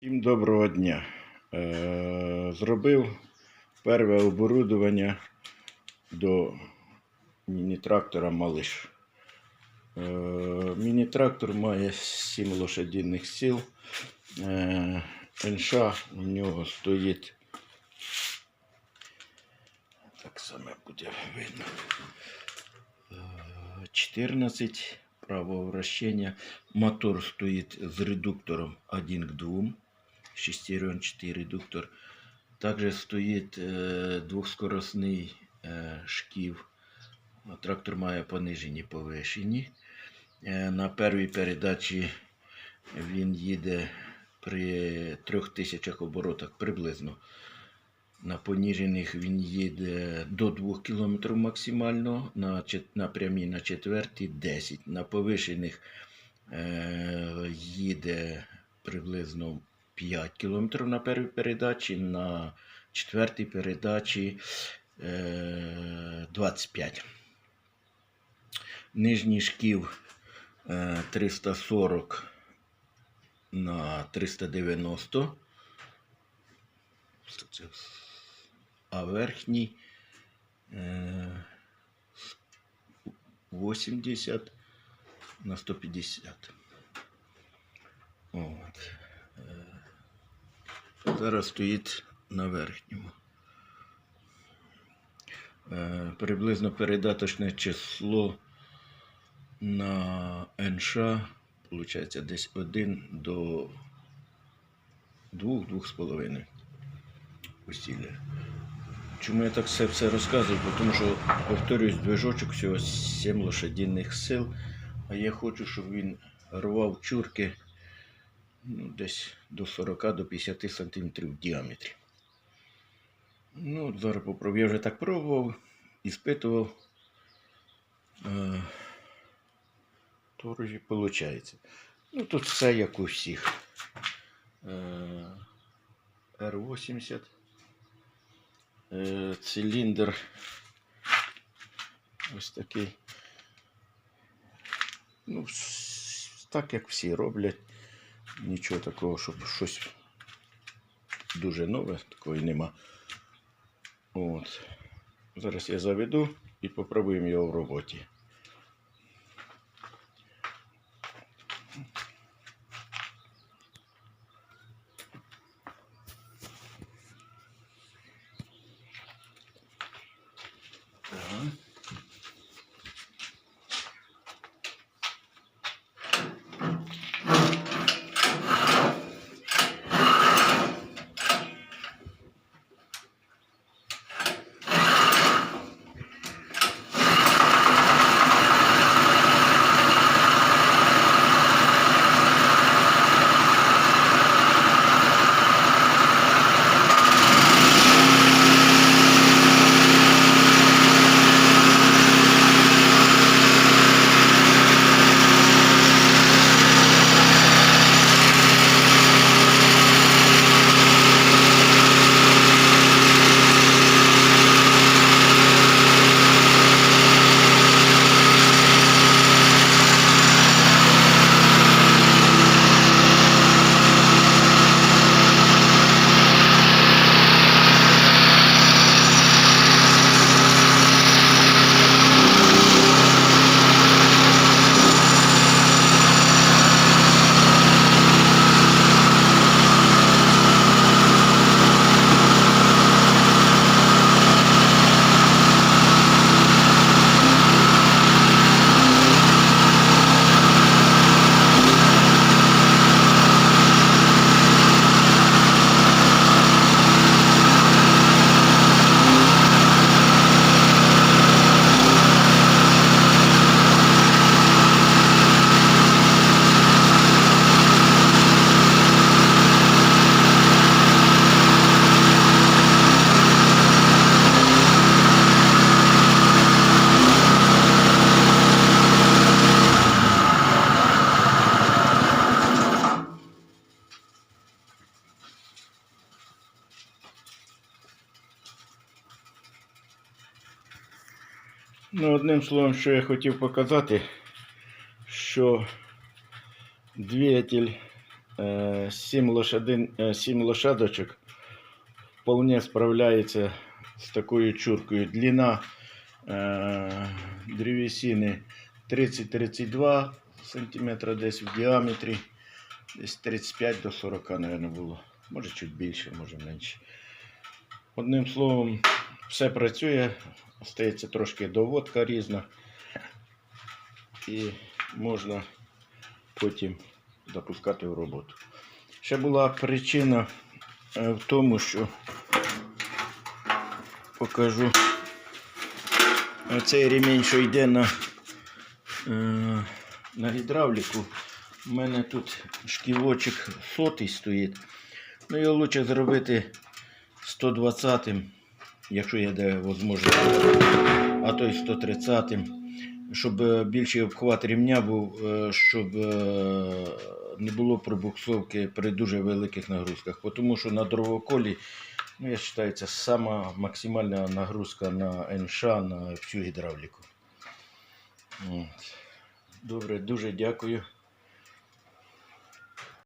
Всім доброго дня. Е, Зробив перше оборудовання до міні-трактора Малиш. Е, Міні-трактор має 7 лошадиних сил. Е, НШ у нього стоїть. Так саме буде видно. Е, 14 правого вращення. Мотор стоїть з редуктором 1 к 2. Шестеренчатый редуктор. Также стоїть е, двохскоросний е, шків. Трактор має понижені повишені. Е, на первій передачі він їде при 3000 оборотах приблизно. На поніжених він їде до 2 км максимально, на, на прямій на четвертій 10. На повишених е, їде приблизно 5 км на першій передачі, на четвертій передачі е, 25. Нижній шків е, 340 на 390. Це а верхній е, 80 на 150. От. Зараз стоїть на верхньому. Е, Приблизно передаточне число на НШ виходить десь 1 до 2-2,5 усилля. Чому я так все, все розказую? Тому що, повторюсь, движочок всього 7 лошадиних сил, а я хочу, щоб він рвав чурки ну, десь до 40 до 50 см в діаметрі. Ну, зараз попробую. Я вже так пробував, іспитував. Е, то вроді виходить. Ну, тут все як у всіх. Е, R80. Е, циліндр ось такий. Ну, так як всі роблять. Нічого такого, щоб щось дуже нове, такого нема. От. Зараз я заведу і попробуємо його в роботі. Ну, одним словом, що я хотів показати, що двигатель е, 7, лошадин, е, 7 лошадочок вполне справляється з такою чуркою. Длина е, древесини 30-32 см десь в діаметрі. Десь 35 до 40, мабуть, було. Може чуть більше, може менше. Одним словом, все працює, остається трошки доводка різна. І можна потім запускати в роботу. Ще була причина е, в тому, що покажу оцей ремінь, що йде на, е, на гідравліку. У мене тут шківочок сотий стоїть. Ну його краще зробити 120-м, якщо є де можливість, а то й 130-м, щоб е, більший обхват рівня був, е, щоб е, не було пробуксовки при дуже великих нагрузках. Тому що на дровоколі, ну, я вважаю, це сама максимальна нагрузка на НШ, на всю гідравліку. Добре, дуже дякую.